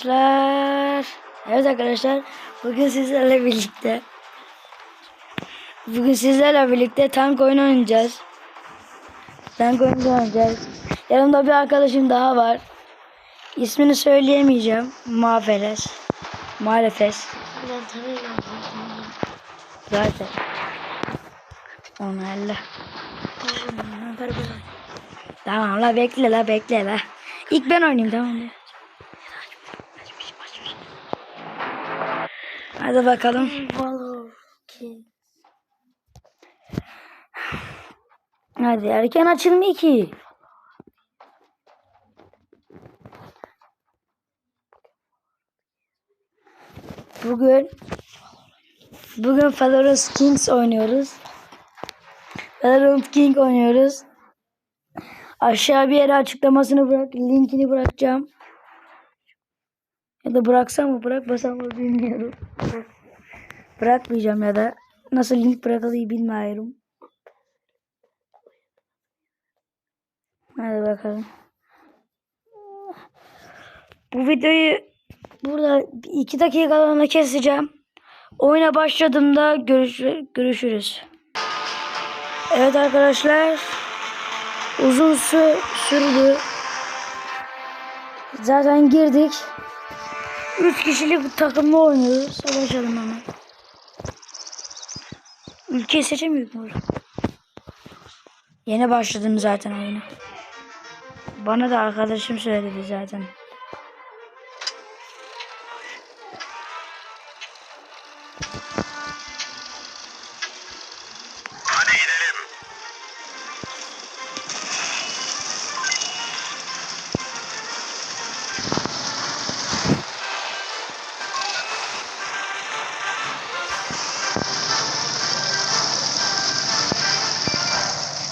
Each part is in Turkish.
Arkadaşlar. Evet arkadaşlar. Bugün sizlerle birlikte. Bugün sizlerle birlikte tank oyunu oynayacağız. Tank oyunu oynayacağız. Yanımda bir arkadaşım daha var. İsmini söyleyemeyeceğim. Mafeles. Malefes. Ben tanıyorum. Zaten. Elle. Tamam la bekle la bekle la. İlk ben oynayayım tamam mı? Hadi bakalım. Hadi erken açılmıyor ki. Bugün bugün Valorant Kings oynuyoruz. Valorant King oynuyoruz. Aşağı bir yere açıklamasını bırak, linkini bırakacağım. Ya da bıraksam mı bırakmasam mı bilmiyorum. Bırakmayacağım ya da nasıl link bırakılıyor bilmiyorum. Hadi bakalım. Bu videoyu burada iki dakikalığına keseceğim. Oyuna başladığımda görüş görüşürüz. Evet arkadaşlar. Uzun sü sürdü. Zaten girdik. Üç kişilik takımla oynuyoruz. Savaşalım hemen. Ülkeyi seçemiyoruz mu? Yeni başladım zaten oyuna. Bana da arkadaşım söyledi zaten.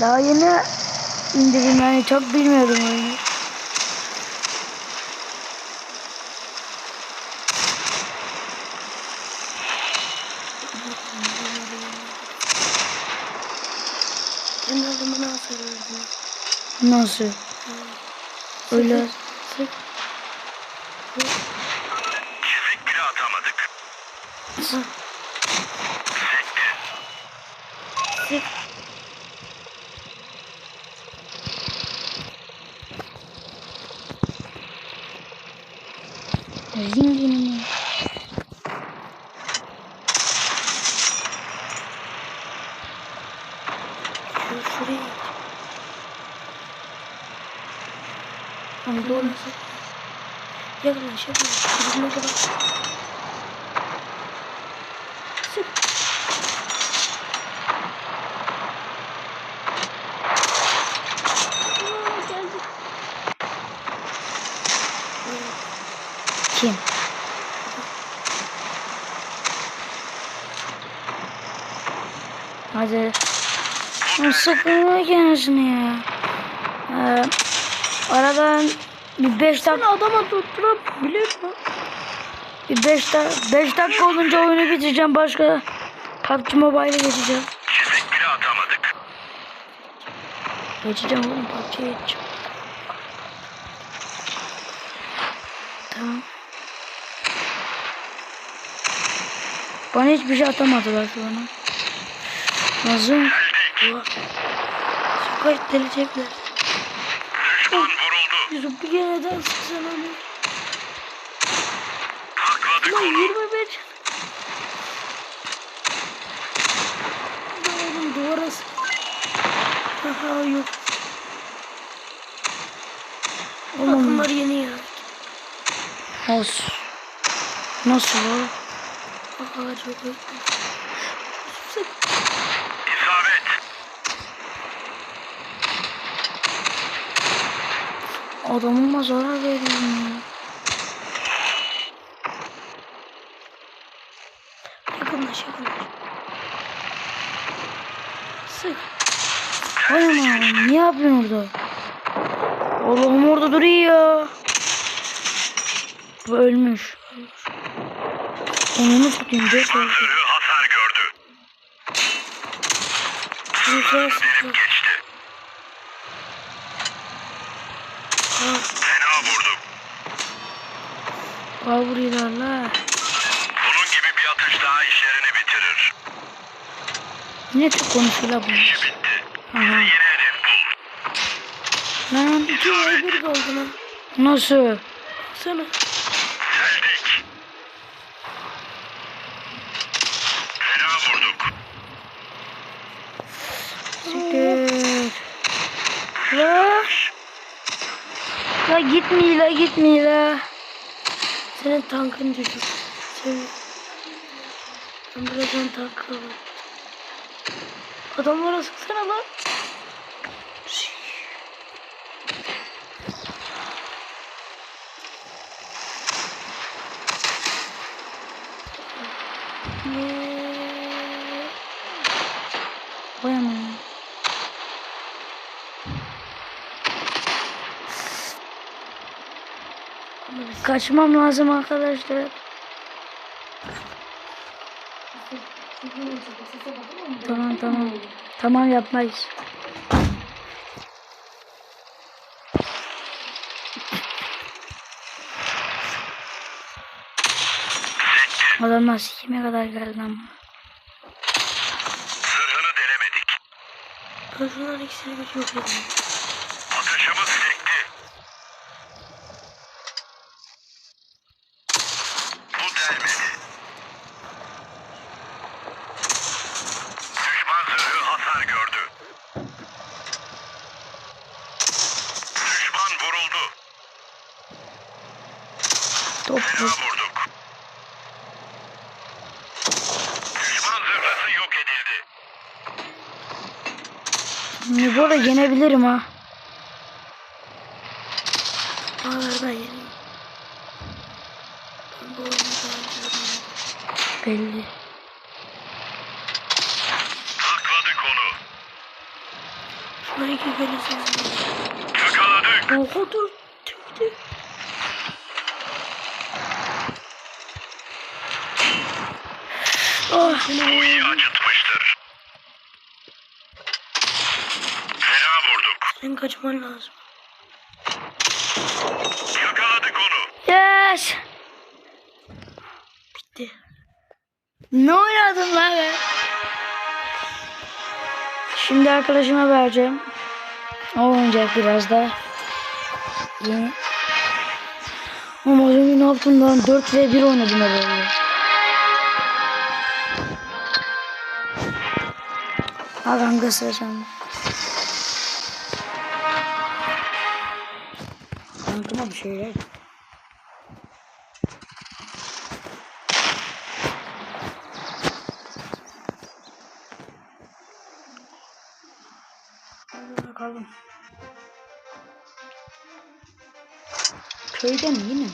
Daha yeni indirdim yani çok bilmiyorum oyunu. Nasıl? Öyle. Sık. Zingin. Şuraya. Hani doğru sık. Yaklaş yaklaş. Bizimle kadar. Sık. Aa, geldi. Kim? Hadi. Lan Sıkılma kendisini ya. Ee, aradan bir 5 dakika adama tutturabilir mi? Bir 5 dakika, 5 dakika olunca oyunu bitireceğim. Başka PUBG Mobile'e geçeceğim. Çizik bile atamadık. Geçeceğim oğlum PUBG'ye geçeceğim. Tamam. Bana hiçbir şey atamadılar şu an. Nasıl? Sokağa delecekler. Düşman vuruldu. Yusuf bir kere daha sıksana onu. Takladık Lan onu. 25. Lan oğlum duvara sık. Aha yok. Oğlum. Takımlar yeni ya. Nasıl? Nasıl? Aha çok iyi. Sık. İsabet. Adamıma zarar veriyorum ya. Yakınlaş yakınlaş. Sık. Hay aman ne yapıyorsun orada? Allah'ım orada duruyor. Bu ölmüş. Onu tutayım. Zırhı hasar gördü. Yusuf'a Fena vurdum. Vuruyorlar la. Bunun gibi bir atış daha işlerini bitirir. Ne çok konuşuyorlar bu. İşi bitti. Aha. Yeni hedef bul. Lan İki bir kaldı lan. nasıl? Sana. Geldik. Fena vurduk. Siktir. La. La gitmiyor la gitmiyor la. Senin tankın düşük. Senin. Ben birazdan tank alayım. Adamlara sıksana lan. Kaçmam lazım arkadaşlar. Tamam tamam. Tamam yapmayız. Adamlar sikime kadar geldi ama. Zırhını denemedik. Ben şunların ikisini bir yok edeyim. Atışımız sekti. Bu delmedi. Düşman zırhı hasar gördü. Düşman vuruldu. Top Fena vurduk. Düşman zırhlısı yok edildi. Şimdi bu arada yenebilirim ha. Ağlar ben yeniyim. Ben bu oyunu. Belli. Sakladık onu. Şuna iki gelirsin. Yakaladık. Oha dur. Çıktı. Oh, Bu iyi acıtmıştır. Fena vurduk. Senin kaçman lazım. Yakaladık onu. yes. Bitti. Ne oynadım lan ben? Şimdi arkadaşıma vereceğim. O oynayacak biraz da. Yeni. Ama az önce ne yaptım lan? 4 ve 1 oynadım herhalde. Kanka sıra sende. Kankama bir şeyler. Bakalım. Köyde mi yine?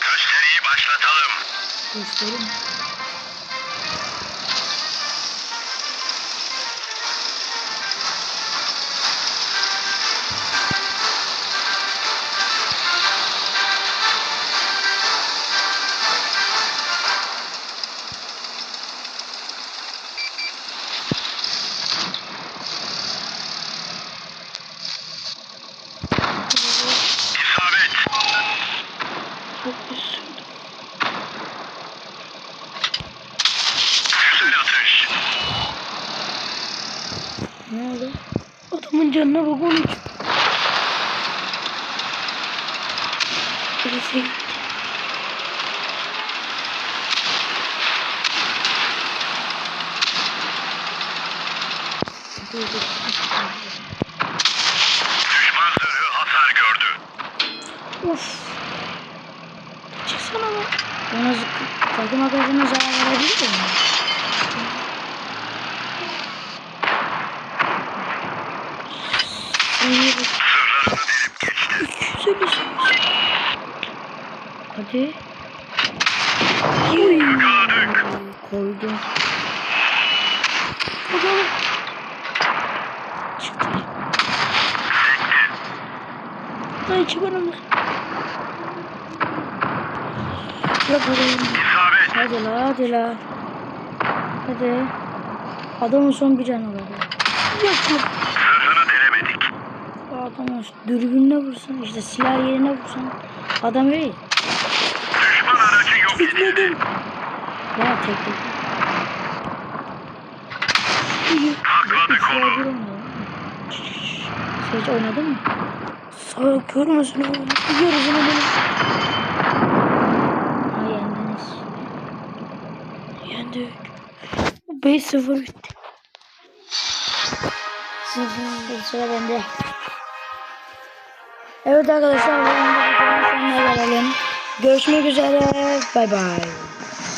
Gösteriyi başlatalım. Göstereyim. Adamın canına bak 13. Birisi. Düşman sürü hasar gördü. Of. Çıksana bak. Bana takım arkadaşına zarar verebilir miyim? 8 Hadi. Uy. Koydu. Bakalım. Çıktı. Ay çıkarım. Yaparım. Hadi la hadi la. Hadi. Adamın son bir canı var. Yapma olsun. Dürbünle vursan işte silah yerine vursan adam öyle. Düşman. Bana tekledim. Hakladık Silah onu. bir oynadı. Hiç oynadın mı? Sağ görmesin oğlum. Yiyoruz onu benim. Ha yendiniz. Yendik. 5-0 bitti. Sıra bende. Evet arkadaşlar. Görüşmek üzere. Bay bay.